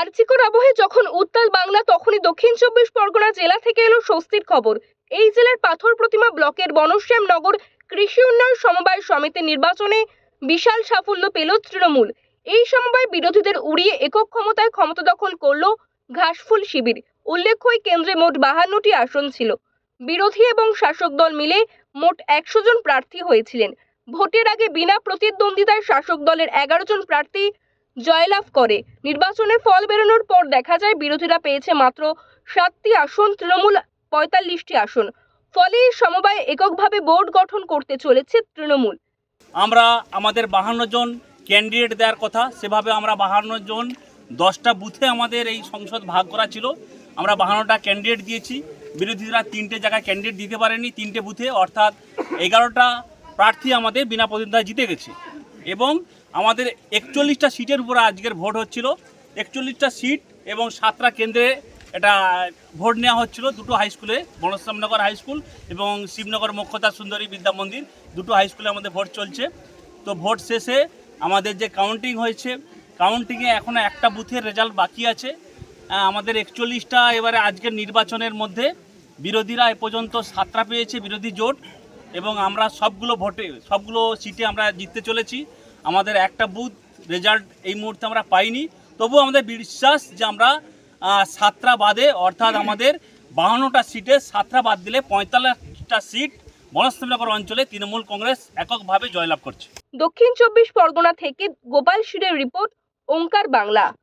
আর্চিকর আবহে যখন উত্তাল বাংলা, তখনই দক্ষিণ চব্বিশ পরগনা জেলা থেকে এলো স্বস্তির খবর। এই জেলার পাথর প্রতিমা ব্লকের বনশ্যাম নগর কৃষি উন্নয়ন সমবায় সমিতির নির্বাচনে বিশাল সাফল্য পেল তৃণমূল। এই সমবায় বিরোধীদের উড়িয়ে একক ক্ষমতায় ক্ষমতা দখল করল ঘাসফুল শিবির। উল্লেখ্য কেন্দ্রে মোট বাহান্নটি আসন ছিল। বিরোধী এবং শাসক দল মিলে মোট একশো জন প্রার্থী হয়েছিলেন। ভোটের আগে বিনা প্রতিদ্বন্দ্বিতায় শাসক দলের এগারো জন প্রার্থী জয়লাভ করে। নির্বাচনের ফল বেরোনোর পর দেখা যায় বিরোধীরা পেয়েছে মাত্র সাতটি আসন, তৃণমূল পঁয়তাল্লিশটি আসন। ফলে সমবায় এককভাবে বোর্ড গঠন করতে চলেছে তৃণমূল। আমরা আমাদের বাহান্ন জন ক্যান্ডিডেট দেওয়ার কথা, সেভাবে আমরা বাহান্ন জন, দশটা বুথে আমাদের এই সংসদ ভাগ করা ছিল। আমরা বাহান্নটা ক্যান্ডিডেট দিয়েছি। বিরোধীরা তিনটে জায়গায় ক্যান্ডিডেট দিতে পারেনি, তিনটে বুথে, অর্থাৎ এগারোটা প্রার্থী আমাদের বিনা প্রতিদ্বন্দ্বিতায় জিতে গেছে। এবং আমাদের একচল্লিশটা সিটের উপরে আজকের ভোট হচ্ছিল। একচল্লিশটা সিট এবং সাতটা কেন্দ্রে এটা ভোট নেওয়া হচ্ছিল। দুটো হাই স্কুলে বনশ্যামনগর হাই স্কুল এবং শিবনগর মক্ষতা সুন্দরী বিদ্যা মন্দির। দুটো হাই স্কুলে আমাদের ভোট চলছে। তো ভোট শেষে আমাদের যে কাউন্টিং হয়েছে কাউন্টিংয়ে এখনও একটা বুথের রেজাল্ট বাকি আছে। আমাদের একচল্লিশটা এবারে আজকের নির্বাচনের মধ্যে বিরোধীরা এ পর্যন্ত সাতটা পেয়েছে, বিরোধী জোট। এবং আমরা সবগুলো ভোটে, সবগুলো সিটে আমরা জিততে চলেছি। আমাদের একটা বুথ রেজাল্ট এই মুহূর্তে আমরা পাইনি। তবু আমাদের বিশ্বাস যে আমরা সাতটা বাদে অর্থাৎ আমাদের বাহান্নটা সিটে সাতটা বাদ দিলে পঁয়তাল্লিশটা সিট বনশ্যামনগর অঞ্চলে তৃণমূল কংগ্রেস এককভাবে জয়লাভ করছে। দক্ষিণ চব্বিশ পরগনা থেকে গোপাল শিরের রিপোর্ট, ওঙ্কার বাংলা।